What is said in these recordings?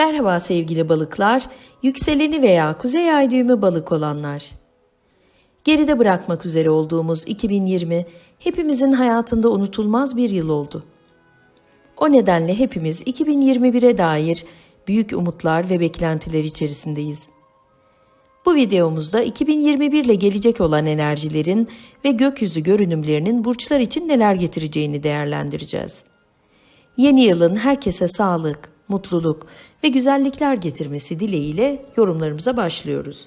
Merhaba sevgili balıklar, yükseleni veya kuzey ay düğümü balık olanlar. Geride bırakmak üzere olduğumuz 2020 hepimizin hayatında unutulmaz bir yıl oldu. O nedenle hepimiz 2021'e dair büyük umutlar ve beklentiler içerisindeyiz. Bu videomuzda 2021 ile gelecek olan enerjilerin ve gökyüzü görünümlerinin burçlar için neler getireceğini değerlendireceğiz. Yeni yılın herkese sağlık, mutluluk ve güzellikler getirmesi dileğiyle yorumlarımıza başlıyoruz.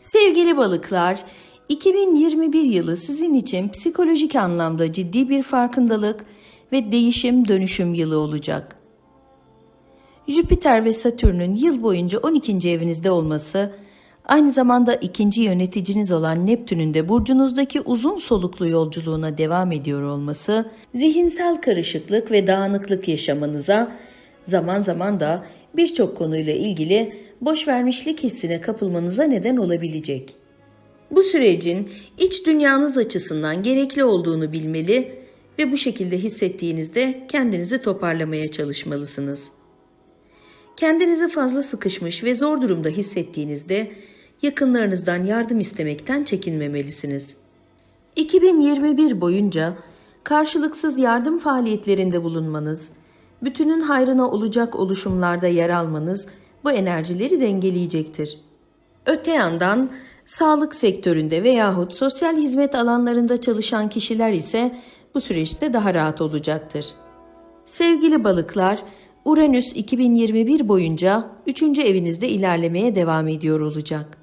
Sevgili balıklar, 2021 yılı sizin için psikolojik anlamda ciddi bir farkındalık ve değişim dönüşüm yılı olacak. Jüpiter ve Satürn'ün yıl boyunca 12. evinizde olması, aynı zamanda ikinci yöneticiniz olan Neptün'ün de burcunuzdaki uzun soluklu yolculuğuna devam ediyor olması, zihinsel karışıklık ve dağınıklık yaşamanıza, zaman zaman da birçok konuyla ilgili boş vermişlik hissine kapılmanıza neden olabilecek. Bu sürecin iç dünyanız açısından gerekli olduğunu bilmeli ve bu şekilde hissettiğinizde kendinizi toparlamaya çalışmalısınız. Kendinizi fazla sıkışmış ve zor durumda hissettiğinizde yakınlarınızdan yardım istemekten çekinmemelisiniz. 2021 boyunca karşılıksız yardım faaliyetlerinde bulunmanız, bütünün hayrına olacak oluşumlarda yer almanız bu enerjileri dengeleyecektir. Öte yandan sağlık sektöründe veyahut sosyal hizmet alanlarında çalışan kişiler ise bu süreçte daha rahat olacaktır. Sevgili balıklar, Uranüs 2021 boyunca 3. evinizde ilerlemeye devam ediyor olacak.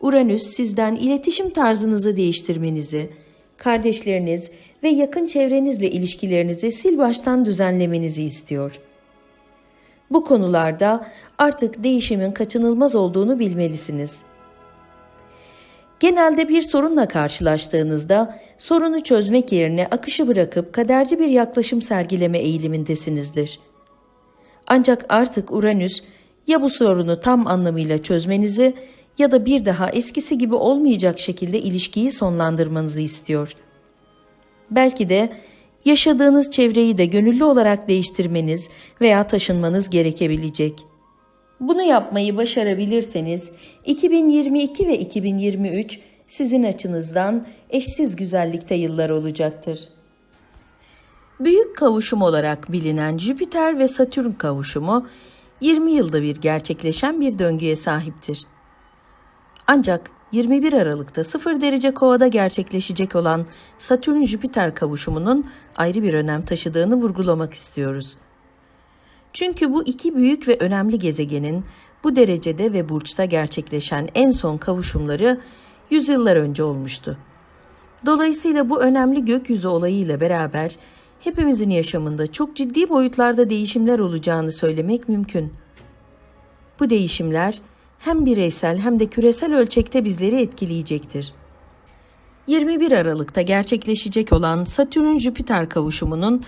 Uranüs sizden iletişim tarzınızı değiştirmenizi, kardeşleriniz ve yakın çevrenizle ilişkilerinizi sil baştan düzenlemenizi istiyor. Bu konularda artık değişimin kaçınılmaz olduğunu bilmelisiniz. Genelde bir sorunla karşılaştığınızda sorunu çözmek yerine akışı bırakıp kaderci bir yaklaşım sergileme eğilimindesinizdir. Ancak artık Uranüs ya bu sorunu tam anlamıyla çözmenizi ya da bir daha eskisi gibi olmayacak şekilde ilişkiyi sonlandırmanızı istiyor. Belki de yaşadığınız çevreyi de gönüllü olarak değiştirmeniz veya taşınmanız gerekebilecek. Bunu yapmayı başarabilirseniz 2022 ve 2023 sizin açınızdan eşsiz güzellikte yıllar olacaktır. Büyük kavuşum olarak bilinen Jüpiter ve Satürn kavuşumu 20 yılda bir gerçekleşen bir döngüye sahiptir. Ancak 21 Aralık'ta 0 derece kovada gerçekleşecek olan Satürn-Jüpiter kavuşumunun ayrı bir önem taşıdığını vurgulamak istiyoruz. Çünkü bu iki büyük ve önemli gezegenin bu derecede ve burçta gerçekleşen en son kavuşumları yüzyıllar önce olmuştu. Dolayısıyla bu önemli gökyüzü olayıyla beraber hepimizin yaşamında çok ciddi boyutlarda değişimler olacağını söylemek mümkün. Bu değişimler hem bireysel hem de küresel ölçekte bizleri etkileyecektir. 21 Aralık'ta gerçekleşecek olan Satürn-Jüpiter kavuşumunun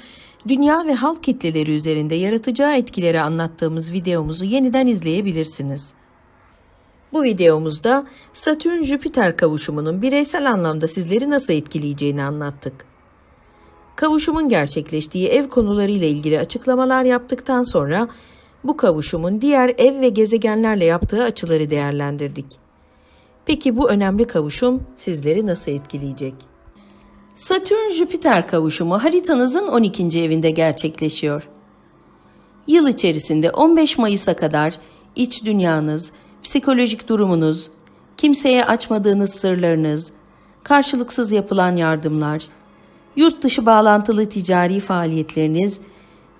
dünya ve halk kitleleri üzerinde yaratacağı etkileri anlattığımız videomuzu yeniden izleyebilirsiniz. Bu videomuzda Satürn-Jüpiter kavuşumunun bireysel anlamda sizleri nasıl etkileyeceğini anlattık. Kavuşumun gerçekleştiği ev konularıyla ilgili açıklamalar yaptıktan sonra bu kavuşumun diğer ev ve gezegenlerle yaptığı açıları değerlendirdik. Peki bu önemli kavuşum sizleri nasıl etkileyecek? Satürn-Jüpiter kavuşumu haritanızın 12. evinde gerçekleşiyor. Yıl içerisinde 15 Mayıs'a kadar iç dünyanız, psikolojik durumunuz, kimseye açmadığınız sırlarınız, karşılıksız yapılan yardımlar, yurt dışı bağlantılı ticari faaliyetleriniz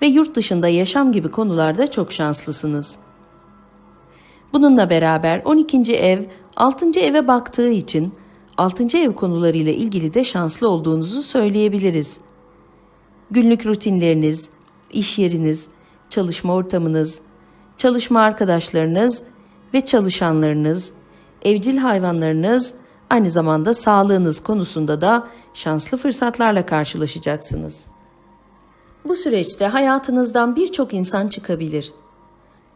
ve yurt dışında yaşam gibi konularda çok şanslısınız. Bununla beraber 12. ev 6. eve baktığı için 6. ev konularıyla ilgili de şanslı olduğunuzu söyleyebiliriz. Günlük rutinleriniz, iş yeriniz, çalışma ortamınız, çalışma arkadaşlarınız ve çalışanlarınız, evcil hayvanlarınız, aynı zamanda sağlığınız konusunda da şanslı fırsatlarla karşılaşacaksınız. Bu süreçte hayatınızdan birçok insan çıkabilir.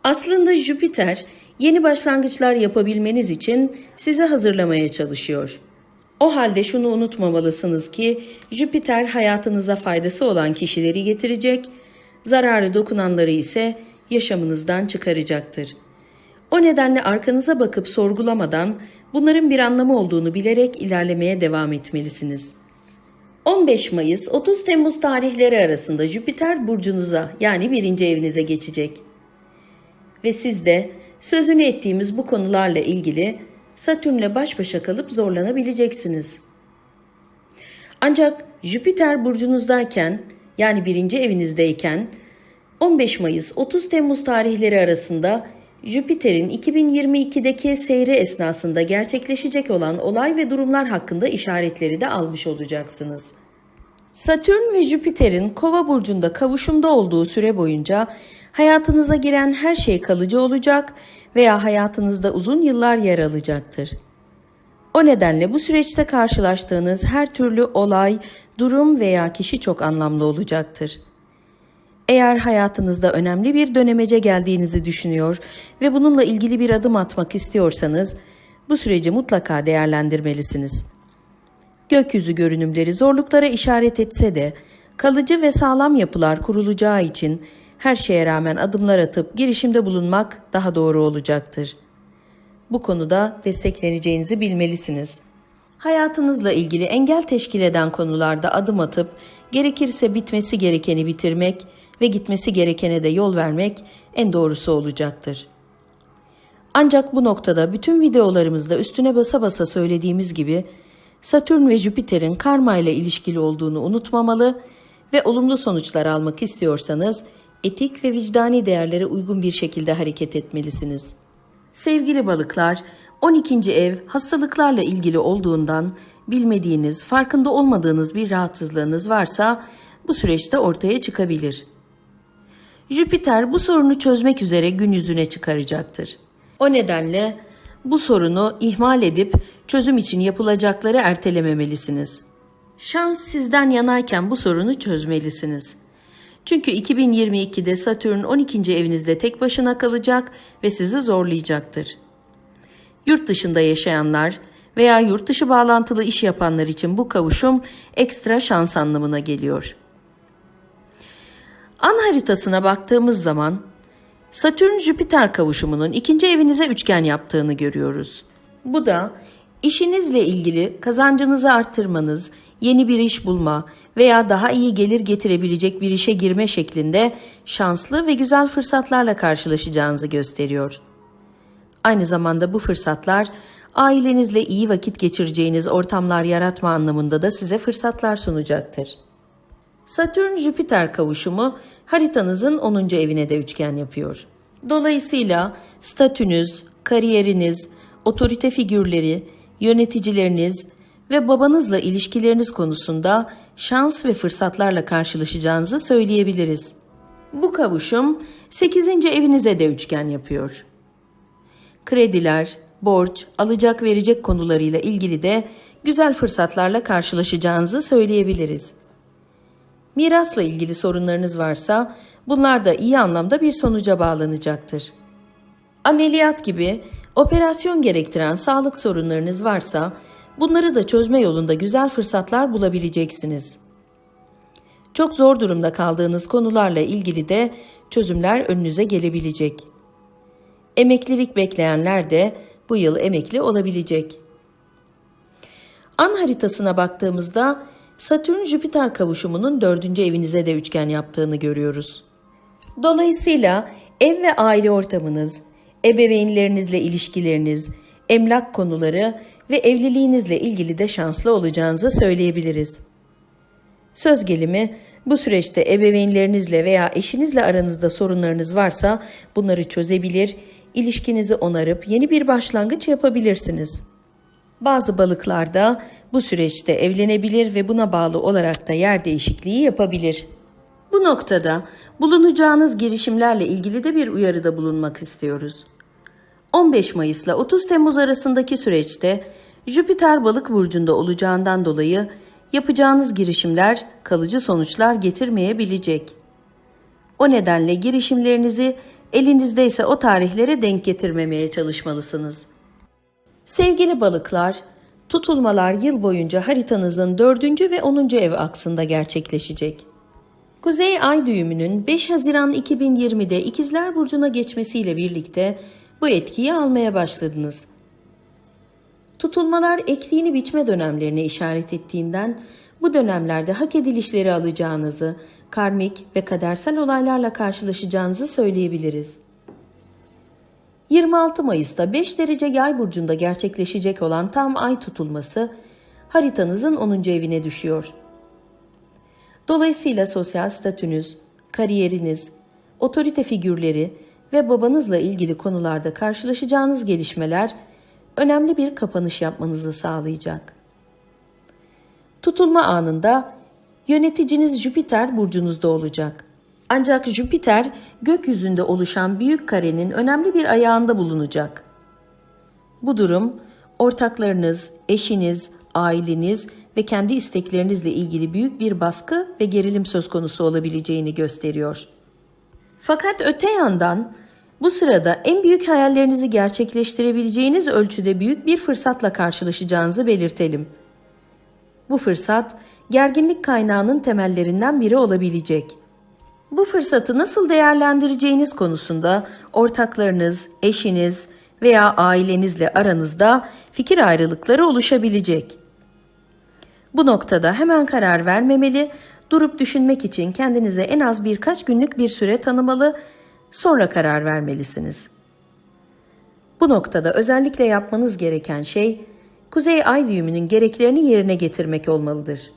Aslında Jüpiter yeni başlangıçlar yapabilmeniz için sizi hazırlamaya çalışıyor. O halde şunu unutmamalısınız ki Jüpiter hayatınıza faydası olan kişileri getirecek, zararı dokunanları ise yaşamınızdan çıkaracaktır. O nedenle arkanıza bakıp sorgulamadan bunların bir anlamı olduğunu bilerek ilerlemeye devam etmelisiniz. 15 Mayıs 30 Temmuz tarihleri arasında Jüpiter burcunuza yani birinci evinize geçecek. Ve siz de sözünü ettiğimiz bu konularla ilgili Satürn'le baş başa kalıp zorlanabileceksiniz. Ancak Jüpiter burcunuzdayken yani birinci evinizdeyken 15 Mayıs 30 Temmuz tarihleri arasında Jüpiter'in 2022'deki seyri esnasında gerçekleşecek olan olay ve durumlar hakkında işaretleri de almış olacaksınız. Satürn ve Jüpiter'in Kova burcunda kavuşumda olduğu süre boyunca hayatınıza giren her şey kalıcı olacak veya hayatınızda uzun yıllar yer alacaktır. O nedenle bu süreçte karşılaştığınız her türlü olay, durum veya kişi çok anlamlı olacaktır. Eğer hayatınızda önemli bir dönemece geldiğinizi düşünüyor ve bununla ilgili bir adım atmak istiyorsanız bu süreci mutlaka değerlendirmelisiniz. Gökyüzü görünümleri zorluklara işaret etse de kalıcı ve sağlam yapılar kurulacağı için her şeye rağmen adımlar atıp girişimde bulunmak daha doğru olacaktır. Bu konuda destekleneceğinizi bilmelisiniz. Hayatınızla ilgili engel teşkil eden konularda adım atıp gerekirse bitmesi gerekeni bitirmek ve gitmesi gerekene de yol vermek en doğrusu olacaktır. Ancak bu noktada bütün videolarımızda üstüne basa basa söylediğimiz gibi Satürn ve Jüpiter'in karma ile ilişkili olduğunu unutmamalı ve olumlu sonuçlar almak istiyorsanız etik ve vicdani değerlere uygun bir şekilde hareket etmelisiniz. Sevgili balıklar, 12. ev hastalıklarla ilgili olduğundan bilmediğiniz, farkında olmadığınız bir rahatsızlığınız varsa bu süreçte ortaya çıkabilir. Jüpiter bu sorunu çözmek üzere gün yüzüne çıkaracaktır. O nedenle bu sorunu ihmal edip çözüm için yapılacakları ertelememelisiniz. Şans sizden yanayken bu sorunu çözmelisiniz. Çünkü 2022'de Satürn 12. evinizde tek başına kalacak ve sizi zorlayacaktır. Yurt dışında yaşayanlar veya yurt dışı bağlantılı iş yapanlar için bu kavuşum ekstra şans anlamına geliyor. An haritasına baktığımız zaman Satürn-Jüpiter kavuşumunun ikinci evinize üçgen yaptığını görüyoruz. Bu da işinizle ilgili kazancınızı arttırmanız, yeni bir iş bulma veya daha iyi gelir getirebilecek bir işe girme şeklinde şanslı ve güzel fırsatlarla karşılaşacağınızı gösteriyor. Aynı zamanda bu fırsatlar ailenizle iyi vakit geçireceğiniz ortamlar yaratma anlamında da size fırsatlar sunacaktır. Satürn-Jüpiter kavuşumu haritanızın 10. evine de üçgen yapıyor. Dolayısıyla statünüz, kariyeriniz, otorite figürleri, yöneticileriniz ve babanızla ilişkileriniz konusunda şans ve fırsatlarla karşılaşacağınızı söyleyebiliriz. Bu kavuşum 8. evinize de üçgen yapıyor. Krediler, borç, alacak verecek konularıyla ilgili de güzel fırsatlarla karşılaşacağınızı söyleyebiliriz. Mirasla ilgili sorunlarınız varsa bunlar da iyi anlamda bir sonuca bağlanacaktır. Ameliyat gibi operasyon gerektiren sağlık sorunlarınız varsa bunları da çözme yolunda güzel fırsatlar bulabileceksiniz. Çok zor durumda kaldığınız konularla ilgili de çözümler önünüze gelebilecek. Emeklilik bekleyenler de bu yıl emekli olabilecek. An haritasına baktığımızda Satürn-Jüpiter kavuşumunun dördüncü evinize de üçgen yaptığını görüyoruz. Dolayısıyla ev ve aile ortamınız, ebeveynlerinizle ilişkileriniz, emlak konuları ve evliliğinizle ilgili de şanslı olacağınızı söyleyebiliriz. Söz gelimi bu süreçte ebeveynlerinizle veya eşinizle aranızda sorunlarınız varsa bunları çözebilir, ilişkinizi onarıp yeni bir başlangıç yapabilirsiniz. Bazı balıklar da bu süreçte evlenebilir ve buna bağlı olarak da yer değişikliği yapabilir. Bu noktada bulunacağınız girişimlerle ilgili de bir uyarıda bulunmak istiyoruz. 15 Mayıs ile 30 Temmuz arasındaki süreçte Jüpiter balık burcunda olacağından dolayı yapacağınız girişimler kalıcı sonuçlar getirmeyebilecek. O nedenle girişimlerinizi elinizdeyse o tarihlere denk getirmemeye çalışmalısınız. Sevgili balıklar, tutulmalar yıl boyunca haritanızın 4. ve 10. ev aksında gerçekleşecek. Kuzey ay düğümünün 5 Haziran 2020'de İkizler Burcu'na geçmesiyle birlikte bu etkiyi almaya başladınız. Tutulmalar ektiğini biçme dönemlerine işaret ettiğinden bu dönemlerde hak edilişleri alacağınızı, karmik ve kadersel olaylarla karşılaşacağınızı söyleyebiliriz. 26 Mayıs'ta 5 derece yay burcunda gerçekleşecek olan tam ay tutulması haritanızın 10. evine düşüyor. Dolayısıyla sosyal statünüz, kariyeriniz, otorite figürleri ve babanızla ilgili konularda karşılaşacağınız gelişmeler önemli bir kapanış yapmanızı sağlayacak. Tutulma anında yöneticiniz Jüpiter burcunuzda olacak. Ancak Jüpiter gökyüzünde oluşan büyük karenin önemli bir ayağında bulunacak. Bu durum ortaklarınız, eşiniz, aileniz ve kendi isteklerinizle ilgili büyük bir baskı ve gerilim söz konusu olabileceğini gösteriyor. Fakat öte yandan bu sırada en büyük hayallerinizi gerçekleştirebileceğiniz ölçüde büyük bir fırsatla karşılaşacağınızı belirtelim. Bu fırsat gerginlik kaynağının temellerinden biri olabilecek. Bu fırsatı nasıl değerlendireceğiniz konusunda ortaklarınız, eşiniz veya ailenizle aranızda fikir ayrılıkları oluşabilecek. Bu noktada hemen karar vermemeli, durup düşünmek için kendinize en az birkaç günlük bir süre tanımalı, sonra karar vermelisiniz. Bu noktada özellikle yapmanız gereken şey Kuzey Ay düğümünün gereklerini yerine getirmek olmalıdır.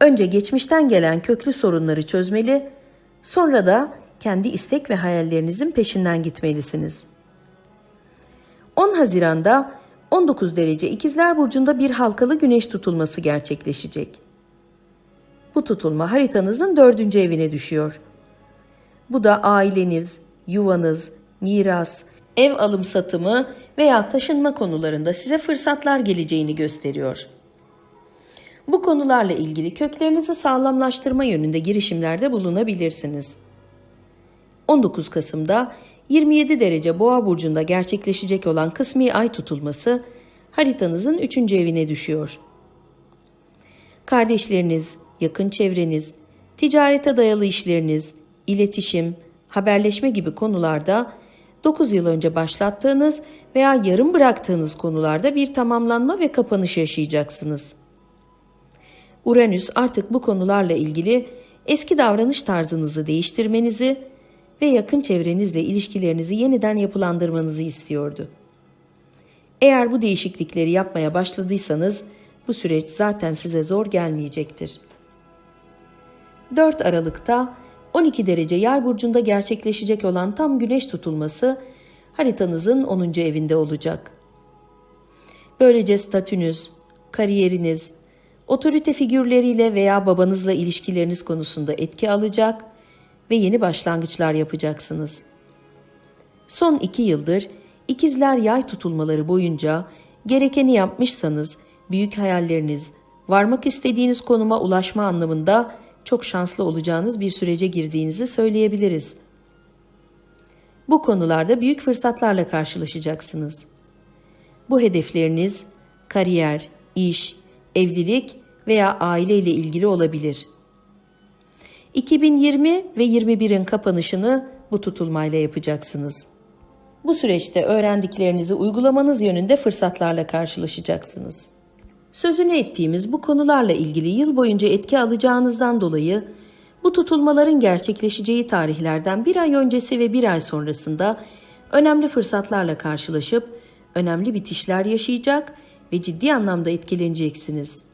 Önce geçmişten gelen köklü sorunları çözmeli, sonra da kendi istek ve hayallerinizin peşinden gitmelisiniz. 10 Haziran'da 19 derece İkizler Burcu'nda bir halkalı güneş tutulması gerçekleşecek. Bu tutulma haritanızın dördüncü evine düşüyor. Bu da aileniz, yuvanız, miras, ev alım satımı veya taşınma konularında size fırsatlar geleceğini gösteriyor. Bu konularla ilgili köklerinizi sağlamlaştırma yönünde girişimlerde bulunabilirsiniz. 19 Kasım'da 27 derece Boğa burcunda gerçekleşecek olan kısmi ay tutulması haritanızın 3. evine düşüyor. Kardeşleriniz, yakın çevreniz, ticarete dayalı işleriniz, iletişim, haberleşme gibi konularda 9 yıl önce başlattığınız veya yarım bıraktığınız konularda bir tamamlanma ve kapanış yaşayacaksınız. Uranüs artık bu konularla ilgili eski davranış tarzınızı değiştirmenizi ve yakın çevrenizle ilişkilerinizi yeniden yapılandırmanızı istiyordu. Eğer bu değişiklikleri yapmaya başladıysanız bu süreç zaten size zor gelmeyecektir. 4 Aralık'ta 12 derece yay burcunda gerçekleşecek olan tam güneş tutulması haritanızın 10. evinde olacak. Böylece statünüz, kariyeriniz, otorite figürleriyle veya babanızla ilişkileriniz konusunda etki alacak ve yeni başlangıçlar yapacaksınız. Son iki yıldır ikizler yay tutulmaları boyunca gerekeni yapmışsanız büyük hayalleriniz, varmak istediğiniz konuma ulaşma anlamında çok şanslı olacağınız bir sürece girdiğinizi söyleyebiliriz. Bu konularda büyük fırsatlarla karşılaşacaksınız. Bu hedefleriniz kariyer, iş, evlilik veya aile ile ilgili olabilir. 2020 ve 21'in kapanışını bu tutulmayla yapacaksınız. Bu süreçte öğrendiklerinizi uygulamanız yönünde fırsatlarla karşılaşacaksınız. Sözünü ettiğimiz bu konularla ilgili yıl boyunca etki alacağınızdan dolayı bu tutulmaların gerçekleşeceği tarihlerden bir ay öncesi ve bir ay sonrasında önemli fırsatlarla karşılaşıp önemli bitişler yaşayacak ve ciddi anlamda etkileneceksiniz.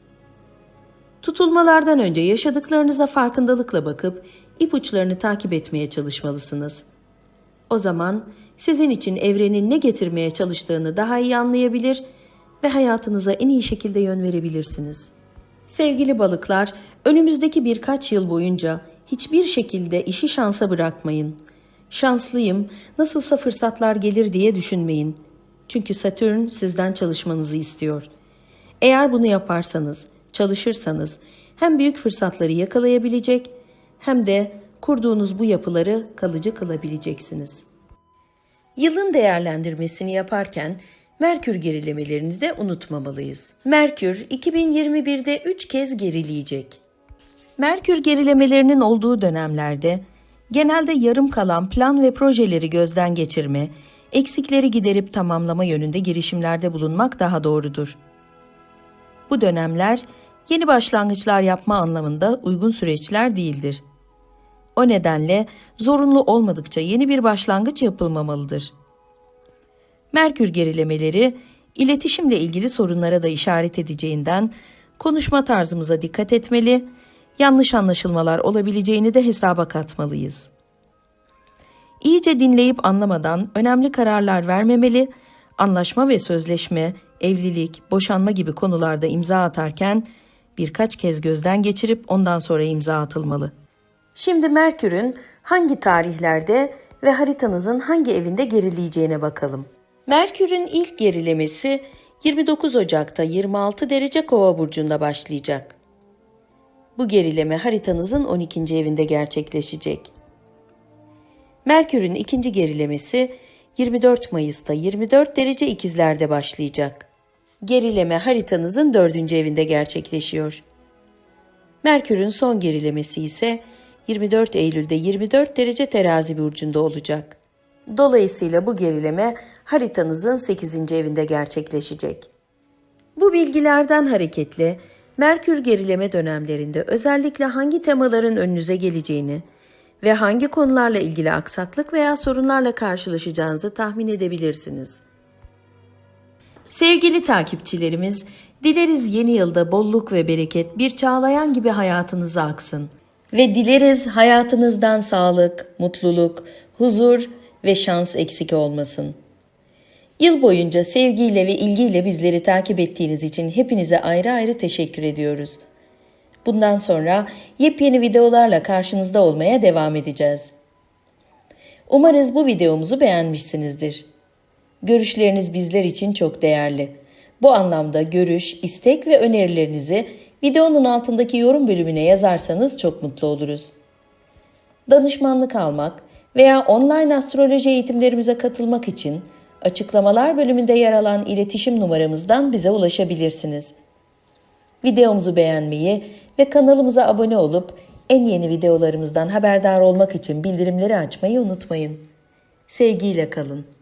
Tutulmalardan önce yaşadıklarınıza farkındalıkla bakıp ipuçlarını takip etmeye çalışmalısınız. O zaman sizin için evrenin ne getirmeye çalıştığını daha iyi anlayabilir ve hayatınıza en iyi şekilde yön verebilirsiniz. Sevgili balıklar, önümüzdeki birkaç yıl boyunca hiçbir şekilde işi şansa bırakmayın. Şanslıyım, nasılsa fırsatlar gelir diye düşünmeyin. Çünkü Satürn sizden çalışmanızı istiyor. Eğer bunu yaparsanız, çalışırsanız hem büyük fırsatları yakalayabilecek hem de kurduğunuz bu yapıları kalıcı kılabileceksiniz. Yılın değerlendirmesini yaparken Merkür gerilemelerini de unutmamalıyız. Merkür 2021'de 3 kez gerileyecek. Merkür gerilemelerinin olduğu dönemlerde genelde yarım kalan plan ve projeleri gözden geçirme, eksikleri giderip tamamlama yönünde girişimlerde bulunmak daha doğrudur. Bu dönemler yeni başlangıçlar yapma anlamında uygun süreçler değildir. O nedenle zorunlu olmadıkça yeni bir başlangıç yapılmamalıdır. Merkür gerilemeleri iletişimle ilgili sorunlara da işaret edeceğinden konuşma tarzımıza dikkat etmeli, yanlış anlaşılmalar olabileceğini de hesaba katmalıyız. İyice dinleyip anlamadan önemli kararlar vermemeli, anlaşma ve sözleşme, evlilik, boşanma gibi konularda imza atarken birkaç kez gözden geçirip ondan sonra imza atılmalı. Şimdi Merkür'ün hangi tarihlerde ve haritanızın hangi evinde gerileyeceğine bakalım. Merkür'ün ilk gerilemesi 29 Ocak'ta 26 derece Kova burcunda başlayacak. Bu gerileme haritanızın 12. evinde gerçekleşecek. Merkür'ün ikinci gerilemesi 24 Mayıs'ta 24 derece ikizlerde başlayacak. Gerileme haritanızın 4. evinde gerçekleşiyor. Merkür'ün son gerilemesi ise 24 Eylül'de 24 derece terazi burcunda olacak. Dolayısıyla bu gerileme haritanızın 8. evinde gerçekleşecek. Bu bilgilerden hareketle Merkür gerileme dönemlerinde özellikle hangi temaların önünüze geleceğini ve hangi konularla ilgili aksaklık veya sorunlarla karşılaşacağınızı tahmin edebilirsiniz. Sevgili takipçilerimiz, dileriz yeni yılda bolluk ve bereket bir çağlayan gibi hayatınıza aksın. Ve dileriz hayatınızdan sağlık, mutluluk, huzur ve şans eksik olmasın. Yıl boyunca sevgiyle ve ilgiyle bizleri takip ettiğiniz için hepinize ayrı ayrı teşekkür ediyoruz. Bundan sonra yepyeni videolarla karşınızda olmaya devam edeceğiz. Umarız bu videomuzu beğenmişsinizdir. Görüşleriniz bizler için çok değerli. Bu anlamda görüş, istek ve önerilerinizi videonun altındaki yorum bölümüne yazarsanız çok mutlu oluruz. Danışmanlık almak veya online astroloji eğitimlerimize katılmak için açıklamalar bölümünde yer alan iletişim numaramızdan bize ulaşabilirsiniz. Videomuzu beğenmeyi ve kanalımıza abone olup en yeni videolarımızdan haberdar olmak için bildirimleri açmayı unutmayın. Sevgiyle kalın.